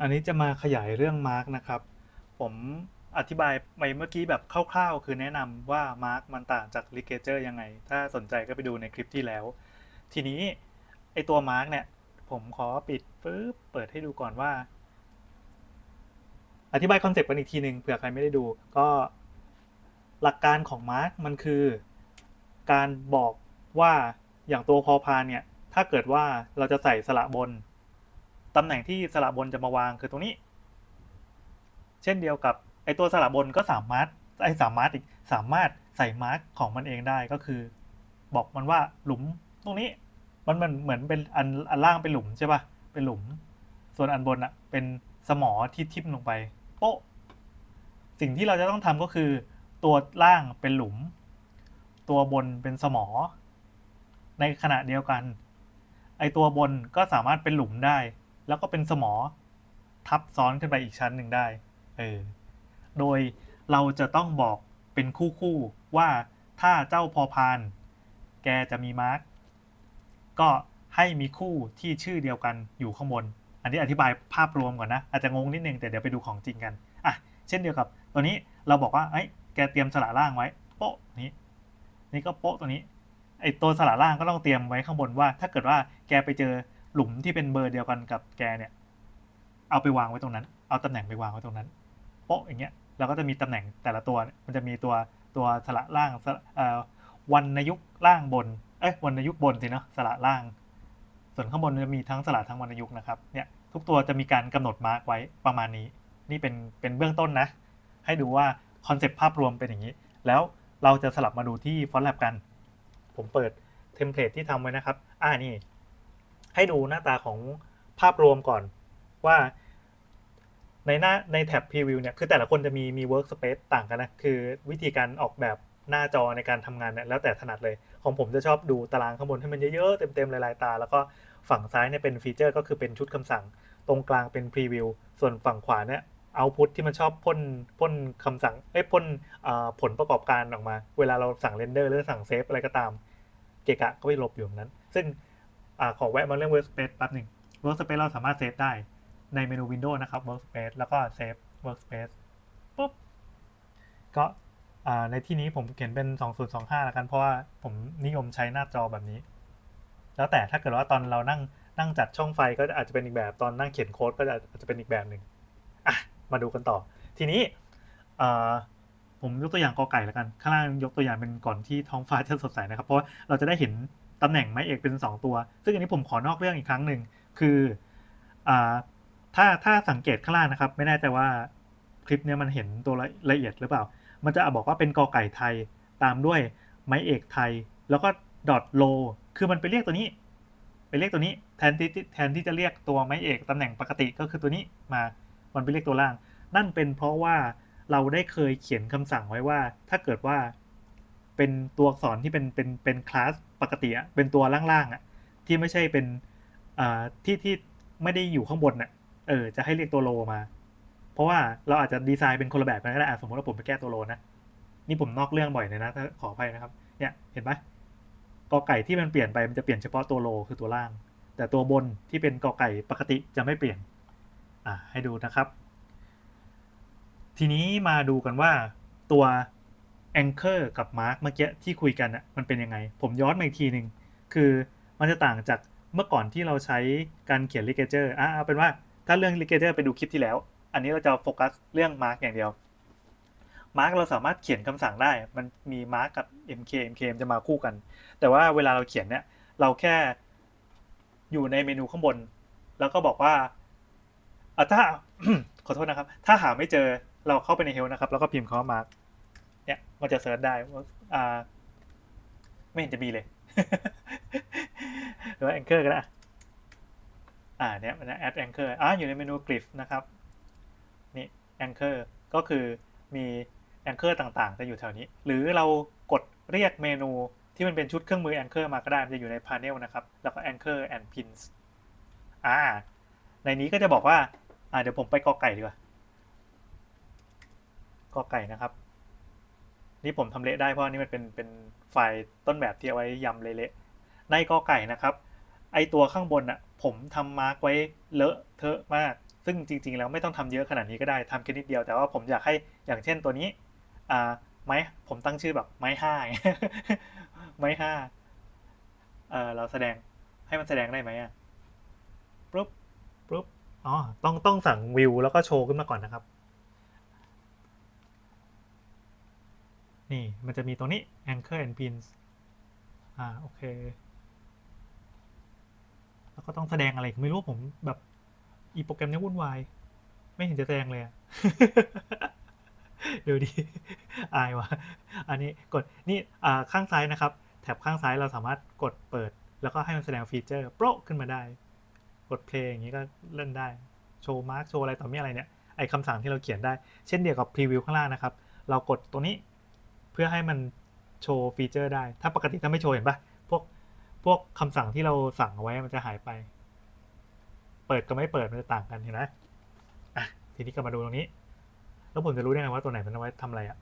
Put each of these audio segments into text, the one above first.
อันนี้จะมาขยายเรื่องมาร์กนะครับ ผมอธิบายไปเมื่อกี้แบบคร่าวๆ คือแนะนำว่ามาร์กมันต่างจากลิเกเจอร์ยังไง ถ้าสนใจก็ไปดูในคลิปที่แล้ว ทีนี้ไอตัวมาร์กเนี่ย ผมขอปิดปึ๊บเปิดให้ดูก่อนว่า อธิบายคอนเซปต์กันอีกทีหนึ่งเผื่อใครไม่ได้ดู ก็หลักการของมาร์กมันคือ การบอกว่าอย่างตัวพอพานเนี่ย ถ้าเกิดว่าเราจะใส่สระบน ตำแหน่งที่สระบนจะมาวางคือตรงนี้ เช่นเดียวกับไอตัวสระบนก็สามารถไอสามารถอีกสามารถใส่มาร์กของมันเองได้ก็คือ บอกมันว่าหลุมตรงนี้มันมันเหมือนเป็นอันอันล่างเป็นหลุมใช่ปะเป็นหลุม ส่วนอันบนอะเป็นสมอที่ทิ่มลงไปโป๊ะสิ่งที่เราจะต้องทำก็คือ ตัวล่างเป็นหลุม ตัวบนเป็นสมอ ในขณะเดียวกัน ไอตัวบนก็สามารถเป็นหลุมได้ แล้วก็เป็นสมอทับซ้อนขึ้นไปอีกชั้นหนึ่งได้ เออ โดยเราจะต้องบอกเป็นคู่คู่ๆว่าถ้าเจ้าพอพาน แกจะมีมาร์กก็ให้มีคู่ที่ชื่อเดียวกันอยู่ข้างบน อันนี้อธิบายภาพรวมก่อนนะ อาจจะงงนิดนึงแต่เดี๋ยวไปดูของจริงกัน อะ เช่นเดียวกับตัวนี้เราบอกว่า เอ้ย แกเตรียมสระล่างไว้ โป๊ะนี้ นี่ก็โป๊ะตัวนี้ ไอตัวสระล่างก็ต้องเตรียมไว้ข้างบนว่า ถ้าเกิดว่าแกไปเจอ หลุมที่เป็นเบอร์เดียวกันกับแกเนี่ย เอาไปวางไว้ตรงนั้น เอาตำแหน่งไปวางไว้ตรงนั้นโป๊ะอย่างเงี้ยเราก็จะมีตำแหน่งแต่ละตัวเนี่ยมันจะมีตัวตัวสระล่างสระวันนยุกล่างบนเอ้ยวันนยุกบนสิเนาะสระล่าง ส่วนข้างบนจะมีทั้งสระทั้งวันนยุกนะครับเนี่ยทุกตัวจะมีการกำหนดมาร์กไว้ประมาณนี้ นี่เป็นเป็นเบื้องต้นนะ ให้ดูว่าคอนเซปต์ภาพรวมเป็นอย่างนี้ แล้วเราจะสลับมาดูที่ฟอนต์แลบกัน ผมเปิดเทมเพลตที่ทำไว้นะครับ อ่านี่ ให้ดูหน้าตาของภาพรวมก่อนว่าในหน้าในแท็บ Preview เนี่ย คือแต่ละคนจะมีมี Workspace ต่างกันนะ คือวิธีการออกแบบหน้าจอในการทำงานเนี่ยแล้วแต่ถนัดเลย ของผมจะชอบดูตารางข้างบนให้มันเยอะๆ เต็มๆหลายๆตา แล้วก็ฝั่งซ้ายเนี่ยเป็นฟีเจอร์ก็คือเป็นชุดคำสั่ง ตรงกลางเป็น Preview ส่วนฝั่งขวาเนี่ยเอาพุทที่มันชอบพ่นพ่นคำสั่งเอ้ยพ่นผลประกอบการออกมา เวลาเราสั่งเรนเดอร์หรือสั่งเซฟอะไรก็ตาม เกะกะก็ไปหลบอยู่ตรงนั้น ซึ่ง อ่าขอแวะมาเรื่อง Workspace แป๊บหนึ่ง Workspace เราสามารถเซฟได้ในเมนู Windows นะครับ Workspace แล้วก็ Save Workspace ปุ๊บ ก็ในที่นี้ผมเขียนเป็น 2025แล้วกัน เพราะว่าผมนิยมใช้หน้าจอแบบนี้ แล้วแต่ถ้าเกิดว่าตอนเรานั่งนั่งจัดช่องไฟก็อาจจะเป็นอีกแบบ ตอนนั่งเขียนโค้ดก็อาจจะเป็นอีกแบบหนึ่งอะ มาดูกันต่อ ทีนี้ผมยกตัวอย่างกอไก่แล้วกัน ข้างล่างยกตัวอย่างเป็นก่อนที่ท้องฟ้าจะสดใสนะครับ เพราะว่าเราจะได้เห็น ตำแหน่งไม้เอกเป็น 2 ตัว ซึ่งอันนี้ผมขอนอกเรื่องอีกครั้งหนึ่งคืออถ้าถ้าสังเกตข้างล่างนะครับ ไม่แน่ใจว่าคลิปนี้มันเห็นตัวละละเอียดหรือเปล่า มันจะบอกว่าเป็นกอไก่ไทยตามด้วยไม้เอกไทย แล้วก็ดอทโลคือมันไปเรียกตัวนี้ ไปเรียกตัวนี้แทนที่แทนที่จะเรียกตัวไม้เอกตำแหน่งปกติก็คือตัวนี้มามันไปเรียกตัวล่าง นั่นเป็นเพราะว่าเราได้เคยเขียนคำสั่งไว้ว่า ถ้าเกิดว่าเป็นตัวอักษรที่เป็นเป็นเป็นคลาส ปกติอะเป็นตัวล่างๆอะที่ไม่ใช่เป็นที่ที่ไม่ได้อยู่ข้างบนน่ะเออจะให้เรียกตัวโลมา เพราะว่าเราอาจจะดีไซน์เป็นคนละแบบกันก็ได้สมมติว่าผมไปแก้ตัวโลนะนี่ผมนอกเรื่องบ่อยเลยนะถ้าขออภัยนะครับ เนี่ยเห็นไหมกอไก่ที่มันเปลี่ยนไปมันจะเปลี่ยนเฉพาะตัวโลคือตัวล่าง แต่ตัวบนที่เป็นกอไก่ปกติจะไม่เปลี่ยนอะให้ดูนะครับ ทีนี้มาดูกันว่าตัว Anchor กับ Mark เมื่อกี้ที่คุยกันอะมันเป็นยังไง ผมย้อนมาอีกทีหนึ่งคือมันจะต่างจากเมื่อก่อนที่เราใช้การเขียน ligature อะเอาเป็นว่าถ้าเรื่อง ligature ไปดูคลิปที่แล้ว อันนี้เราจะโฟกัสเรื่อง Mark อย่างเดียว Mark เราสามารถเขียนคำสั่งได้ มันมี Mark กับ MK MK มันจะมาคู่กัน แต่ว่าเวลาเราเขียนเนี่ยเราแค่อยู่ในเมนูข้างบน แล้วก็บอกว่าอะถ้าขอโทษนะครับ ถ้าหาไม่เจอเราเข้าไปใน Help นะครับ แล้วก็พิมพ์คำว่า Mark เนี่ยมันจะเซิร์ชได้ว่าอ่า ไม่เห็นจะมีเลย หรือว่า Anchor ก็ได้อ่าเนี่ยมันจะ add anchor อ่าอยู่ในเมนู glyph นะครับ นี่ anchor ก็คือมี anchor ต่างๆ จะอยู่แถวนี้ หรือเรากดเรียกเมนูที่มันเป็นชุดเครื่องมือ anchor มาก็ได้ มันจะอยู่ใน panel นะครับ แล้วก็ anchor and pins อ่า ในนี้ก็จะบอกว่า อ่า เดี๋ยวผมไปกอไก่ดีกว่ากอไก่นะครับ นี่ผมทำเละได้เพราะนี่มันเป็นเป็นไฟล์ต้นแบบที่เอาไว้ยำเละๆในกอไก่นะครับ ไอตัวข้างบนอะผมทำมาร์กไว้เลอะเทอะมาก ซึ่งจริง ๆ แล้วไม่ต้องทำเยอะขนาดนี้ก็ได้ทำแค่นิดเดียว แต่ว่าผมอยากให้อย่างเช่นตัวนี้อ่าไม้ผมตั้งชื่อแบบไม้ห้าอย่างเงี้ยไม้ห้าเออเราแสดงให้มันแสดงได้ไหมอะปุ๊บปุ๊บอ๋อต้องต้องสั่งวิวแล้วก็โชว์ขึ้นมาก่อนนะครับ นี่มันจะมีตรงนี้ anchor and pins อ่าโอเค แล้วก็ต้องแสดงอะไรไม่รู้ผมแบบอีโปรแกรมเนี้ยวุ่นวาย ไม่เห็นจะแสดงเลยอะเดี๋ยวดิอายวะอันนี้กดนี่อ่าข้างซ้ายนะครับ แถบข้างซ้ายเราสามารถกดเปิด แล้วก็ให้มันแสดงฟีเจอร์โปรขึ้นมาได้ กดเพลงอย่างนี้ก็เล่นได้ โชว์มาร์กโชว์อะไรต่อมีอะไรเนี่ยไอคำสั่งที่เราเขียนได้ เช่นเดียวกับพรีวิวข้างล่างนะครับ เรากดตรงนี้ พื่อให้มันโชว์ฟีเจอร์ได้ ถ้าปกติถ้าไม่โชว์เห็นปะพวกพวกคำสั่งที่เราสั่งเอาไว้มันจะหายไป เปิดกับไม่เปิดมันจะต่างกันเห็นไหมอะทีนี้ก็มาดูตรงนี้ แล้วผมจะรู้ได้ไงว่าตัวไหนมันเอาไว้ทำอะไรอะ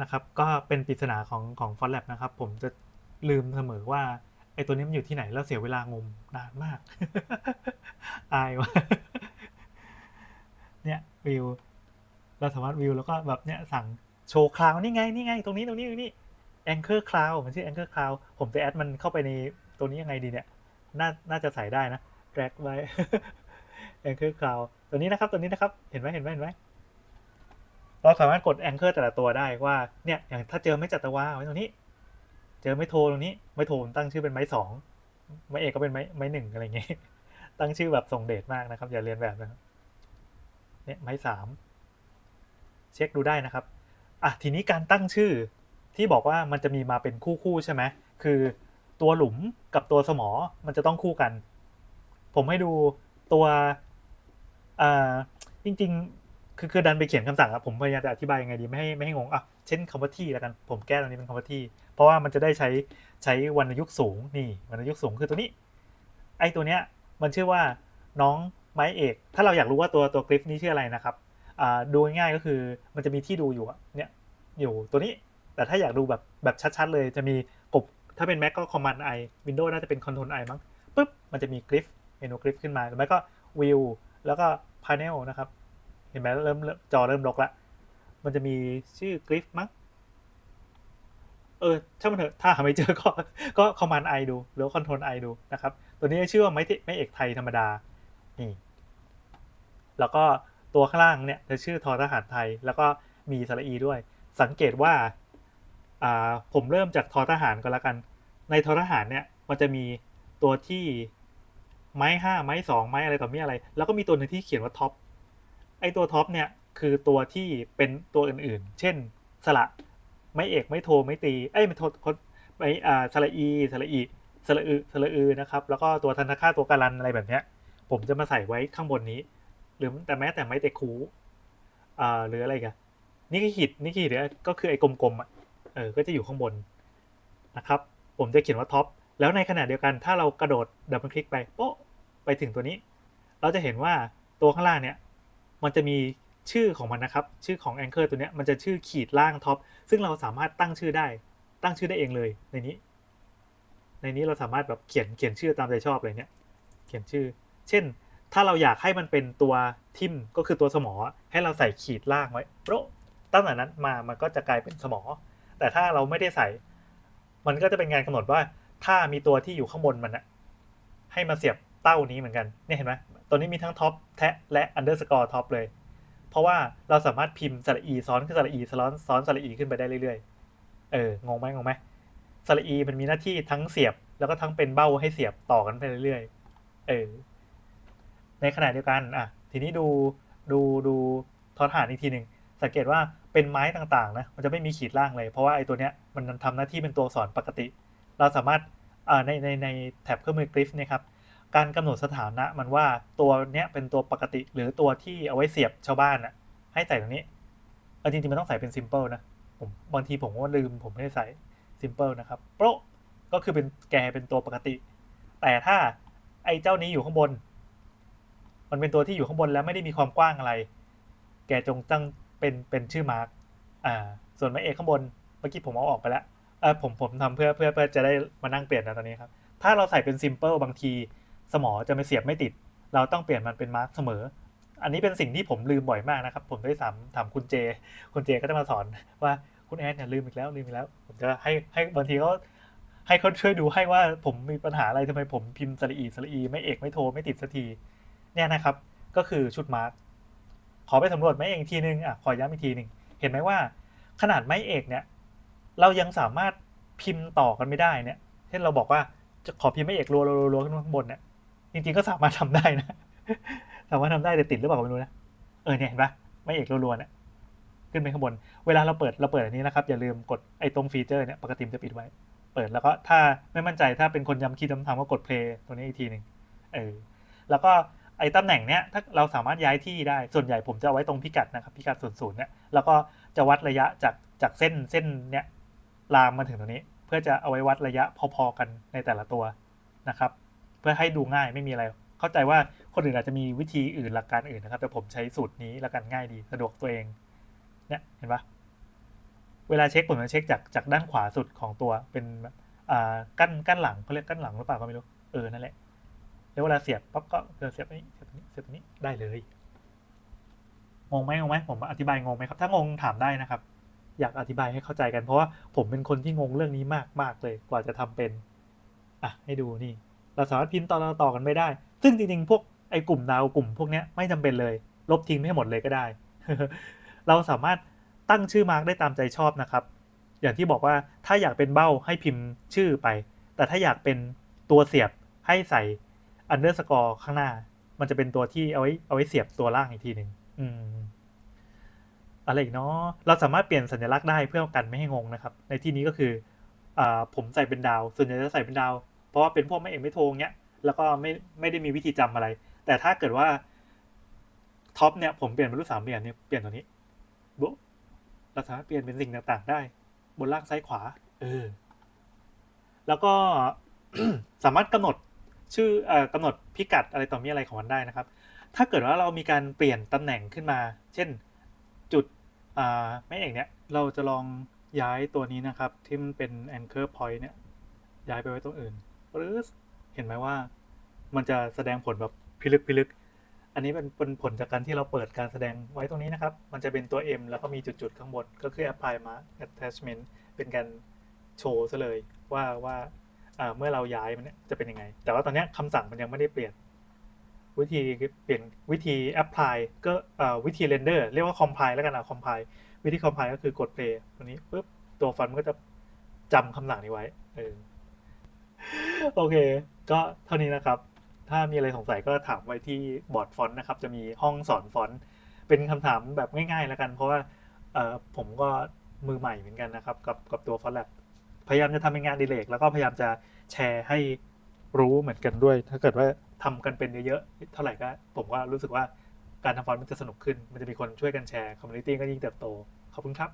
นะครับ ก็เป็นปริศนาของของฟอนแลบนะครับ ผมจะลืมเสมอว่าไอตัวนี้มันอยู่ที่ไหนแล้วเสียเวลางมนานมาก อายว่ะเนี่ยวิว เราสามารถวิวแล้วก็แบบเนี้ยสั่งโชว์คลาวนี่ไงนี่ไงตรงนี้ตรงนี้ตรงนี้ Anchor Cloud มันชื่อ Anchor Cloud ผมจะแอดมันเข้าไปในตัวนี้ยังไงดีเนี่ย น่าน่าจะใส่ได้นะ drag ไว้ Anchor Cloud ตัวนี้นะครับตัวนี้นะครับ เห็นไหมเห็นไหมเห็นไหมเราสามารถกด Anchor แต่ละตัวได้ว่าเนี่ยอย่างถ้าเจอไม่จัตวาไว้ตรงนี้ เจอไม่โทรตรงนี้ไม่โทรตั้งชื่อเป็นไม้สองไม้เอกก็เป็นไม้ไม้หนึ่งอะไรอย่างเงี้ยตั้งชื่อแบบส่งเดชมากนะครับ อย่าเรียนแบบนะครับเนี่ยไม้สาม เช็คดูได้นะครับอะทีนี้การตั้งชื่อที่บอกว่ามันจะมีมาเป็นคู่คู่ใช่ไหมคือตัวหลุมกับตัวสมอมันจะต้องคู่กัน ผมให้ดูตัวอ่าจริง ๆ คือคือดันไปเขียนคำสั่งอะผมพยายามจะอธิบายยังไงดีไม่ให้ไม่ให้งงอะเช่นคำว่าที่แล้วกันผมแก้ตรงนี้เป็นคำว่าที่ เพราะว่ามันจะได้ใช้ใช้วรรณยุกต์สูงนี่วรรณยุกต์สูงคือตัวนี้ ไอตัวเนี้ยมันชื่อว่าน้องไม้เอก ถ้าเราอยากรู้ว่าตัวตัวกริฟนี้ชื่ออะไรนะครับ ดูง่ายๆก็คือมันจะมีที่ดูอยู่เนี่ยอยู่ตัวนี้แต่ถ้าอยากดูแบบแบบชัดๆเลยจะมีกบถ้าเป็น Mac ก็ Command I Windows น่าจะเป็น Control I มั้งปุ๊บมันจะมีกริฟเมนูกริฟขึ้นมาหรือไม่ก็ View แล้วก็ Panel นะครับ เห็นไหมเริ่มจอเริ่มรกละมันจะมีชื่อกริฟมั้งเออช่างมันเถอะถ้าหาไม่เจอก็ก็ Command I ดู หรือ Control I ดูนะครับ ตัวนี้ชื่อว่าไม้ติไม่เอกไทยธรรมดา นี่ แล้วก็ ตัวข้างล่างเนี่ยจะชื่อทอทหารไทย แล้วก็มีสระอีด้วย สังเกตว่าผมเริ่มจากทอทหารก็แล้วกัน ในทอทหารเนี่ยมันจะมีตัวที่ไม้ห้าไม้สองไม้อะไรต่อมีอะไร แล้วก็มีตัวหนึ่งที่เขียนว่าท็อปไอตัวท็อปเนี่ยคือตัวที่เป็นตัวอื่นๆ เช่นสระไม่เอกไม่โทไม่ตีเอ้ยไม่โทไม่อ่าสระอีสระอีสระอือสระอือนะครับ แล้วก็ตัวทันตค่าตัวการันอะไรแบบเนี้ย ผมจะมาใส่ไว้ข้างบนนี้ รือแต่แม้แต่ไม้เตะคูอ่าหรืออะไรกันนี่คือหิดนี่คือหิดก็คือไอ้กลมๆอะเออก็จะอยู่ข้างบนนะครับ ผมจะเขียนว่าท็อปแล้วในขณะเดียวกันถ้าเรากระโดดดับเบิลคลิกไปโป๊ะไปถึงตัวนี้ เราจะเห็นว่าตัวข้างล่างเนี่ย มันจะมีชื่อของมันนะครับ ชื่อของ Anchor ตัวเนี้ยมันจะชื่อขีดล่างท็อปซึ่งเราสามารถตั้งชื่อได้ ตั้งชื่อได้เองเลยในนี้ ในนี้เราสามารถแบบเขียนเขียนชื่อตามใจชอบเลยเนี่ย เขียนชื่อ เช่น ถ้าเราอยากให้มันเป็นตัวทิมก็คือตัวสมอ ให้เราใส่ขีดล่างไว้โปะตั้งแต่นั้นมามันก็จะกลายเป็นสมอ แต่ถ้าเราไม่ได้ใส่ มันก็จะเป็นงานกำหนดว่า ถ้ามีตัวที่อยู่ข้างบนมันอะให้มาเสียบเต้านี้เหมือนกันเนี่ยเห็นไหมตัวนี้มีทั้งท็อปแทะและอันเดอร์สกอร์ท็อปเลย เพราะว่าเราสามารถพิมพ์สระอีซ้อนขึ้นสระอีซ้อนซ้อนสระอีขึ้นไปได้เรื่อยๆ เอองงไหมงงไหมสระอีมันมีหน้าที่ทั้งเสียบแล้วก็ทั้งเป็นเบ้าให้เสียบต่อกันไปเรื่อยๆ เออ ในขณะเดียวกันอะทีนี้ดูดูดูทอฐานอีกทีหนึ่งสังเกตว่าเป็นไม้ต่างๆนะมันจะไม่มีขีดล่างเลย เพราะว่าไอ้ตัวเนี้ยมันทำหน้าที่เป็นตัวสอนปกติ เราสามารถอ่าในในในแท็บเครื่องมือกริฟเนี่ยครับการกำหนดสถานะมันว่าตัวเนี้ยเป็นตัวปกติ หรือตัวที่เอาไว้เสียบชาวบ้านอะให้ใส่ตรงนี้เอจริงๆมันต้องใส่เป็นซิมเ l ิลนะผมบางทีผมก็ลืมผมไม่ได้ใส่ซิมเ l ิลนะครับโปรก็คือเป็นแกเป็นตัวปกติ แต่ถ้าไอ้เจ้านี้อยู่ข้างบน มันเป็นตัวที่อยู่ข้างบนแล้วไม่ได้มีความกว้างอะไร แกจงตั้งเป็นเป็นชื่อมาร์กอ่า ส่วนไม้เอกข้างบนเมื่อกี้ผมเอาออกไปแล้วเออผมผมทำเพื่อเพื่อเพื่อจะได้มานั่งเปลี่ยนนะตอนนี้ครับ ถ้าเราใส่เป็นซิมเ l ิลบางทีสมอจะไม่เสียบไม่ติด เราต้องเปลี่ยนมันเป็นมาร์กเสมอ อันนี้เป็นสิ่งที่ผมลืมบ่อยมากนะครับ ผมได้ถามถามคุณเจ คุณเจก็จะมาสอนว่าคุณแอนเนี่ยลืมอีกแล้วลืมอีกแล้ว ผมจะให้ให้บางทีเขาให้เขาช่วยดูให้ว่าผมมีปัญหาอะไรทำไมผมพิมพ์สระอีสระอี ไม่เอกไม่โทรไม่ติดสักที เนี่ยนะครับ ก็คือชุดมาร์กขอไปสำรวจไม้เอกอีกทีนึงอะขอย้ำอีกทีหนึ่งเห็นไหมว่า ขนาดไม้เอกเนี่ย เรายังสามารถพิมพ์ต่อกันไม่ได้เนี่ย เช่นเราบอกว่าจะขอพิมพ์ไม้เอกรัวๆๆขึ้นข้างบนเนี่ยจริงๆก็สามารถทำได้นะสามารถทำได้แต่ติดหรือเปล่าก็ไม่รู้นะเออเนี่ยเห็นปะไม่เอกรัวๆเนี่ยขึ้นไปข้างบน เวลาเราเปิดเราเปิดอันนี้นะครับ อย่าลืมกดไอ้ตรงฟีเจอร์เนี่ยปกติจะปิดไว้ เปิดแล้วก็ถ้าไม่มั่นใจถ้าเป็นคนย้ำคีย์ย้ำทำก็กดเพลย์ตัวนี้อีกทีหนึ่งเออแล้วก็ ไอ้ตำแหน่งเนี้ยถ้าเราสามารถย้ายที่ได้ส่วนใหญ่ผมจะเอาไว้ตรงพิกัดนะครับพิกัดศูนย์ศูนย์เนี่ยแล้วก็จะวัดระยะจากจากเส้นเส้นเนี้ยลามมาถึงตรงนี้ เพื่อจะเอาไว้วัดระยะพอๆกันในแต่ละตัวนะครับ เพื่อให้ดูง่ายไม่มีอะไร เข้าใจว่าคนอื่นอาจจะมีวิธีอื่นหลักการอื่นนะครับ แต่ผมใช้สูตรนี้แล้วกันง่ายดีสะดวกตัวเองเนี่ยเห็นปะเวลาเช็คผมจะเช็คจากจากด้านขวาสุดของตัวเป็นแบบอ่ากั้นกั้นหลังเขาเรียกกั้นหลังหรือเปล่าก็ไม่รู้เออนั่นแหละ แล้วเวลาเสียบปั๊บก็เสียบนี้เสียบตรงนี้เสียบนี้ได้เลยงงไหมงงไหมผมอธิบายงงไหมครับ ถ้างงถามได้นะครับ อยากอธิบายให้เข้าใจกันเพราะว่าผมเป็นคนที่งงเรื่องนี้มากมากเลยกว่าจะทำเป็นอะให้ดูนี่ เราสามารถพิมพ์ต่อต่อตอกันไม่ได้ ซึ่งจริงๆพวกไอ้กลุ่มดาวกลุ่มพวกเนี้ยไม่จำเป็นเลย ลบทิ้งไม่ให้หมดเลยก็ได้ เราสามารถตั้งชื่อมาร์กได้ตามใจชอบนะครับ อย่างที่บอกว่าถ้าอยากเป็นเบ้าให้พิมพ์ชื่อไป แต่ถ้าอยากเป็นตัวเสียบให้ใส่ underscore ข้างหน้า มันจะเป็นตัวที่เอาไว้เอาไว้เสียบตัวล่างอีกทีหนึ่งอืมอะไรอีกเนาะเราสามารถเปลี่ยนสัญลักษณ์ได้เพื่อกันไม่ให้งงนะครับ ในที่นี้ก็คืออ่าผมใส่เป็นดาว ส่วนใหญ่จะใส่เป็นดาว เพราะว่าเป็นพวกไม่เอกไม่โทงเนี้ย แล้วก็ไม่ไม่ได้มีวิธีจำอะไร แต่ถ้าเกิดว่าท็อปเนี่ยผมเปลี่ยนเป็นรูปสามเหลี่ยมเนี่ยเปลี่ยนตัวนี้บุ๊เราสามารถเปลี่ยนเป็นสิ่งต่างๆ ได้ บนล่างซ้ายขวา เออ แล้วก็สามารถกำหนด ชื่อกำหนดพิกัดอะไรต่อมีอะไรของมันได้นะครับ ถ้าเกิดว่าเรามีการเปลี่ยนตำแหน่งขึ้นมา เช่นจุดอ่าไม่เอกเนี่ยเราจะลองย้ายตัวนี้นะครับ ที่มันเป็น anchor point เนี่ยย้ายไปไว้ตรงอื่นหรือเห็นไหมว่ามันจะแสดงผลแบบพิลึกพิลึก อันนี้เป็นผลจากการที่เราเปิดการแสดงไว้ตรงนี้นะครับ มันจะเป็นตัว M แล้วก็มีจุดๆข้างบน ก็คือ apply mark attachment เป็นการโชว์ซะเลยว่าว่า เมื่อเราย้ายมันจะเป็นยังไง แต่ว่าตอนนี้คำสั่งมันยังไม่ได้เปลี่ยน วิธีเปลี่ยนวิธี apply ก็วิธี render เรียกว่า compile แล้วกันนะ compile วิธี compile ก็คือกด play ตรงนี้ปุ๊บตัวฟอนต์มันก็จะจำคำสั่งนี้ไว้เออโอเค ก็เท่านี้นะครับ ถ้ามีอะไรสงสัยก็ถามไว้ที่บอร์ดฟอนต์นะครับ จะมีห้องสอนฟอนต์ เป็นคำถามแบบง่ายๆแล้วกัน เพราะว่าผมก็มือใหม่เหมือนกันนะครับ กับกับตัวฟอนต์แลบ พยายามจะทำเป็นงานดิเลกแล้วก็พยายามจะแชร์ให้รู้เหมือนกันด้วย ถ้าเกิดว่าทำกันเป็นเยอะๆเท่าไหร่ก็ ผมว่ารู้สึกว่าการทำฟอนต์มันจะสนุกขึ้น มันจะมีคนช่วยกันแชร์คอมมูนิตี้ก็ยิ่งเติบโต ขอบคุณครับ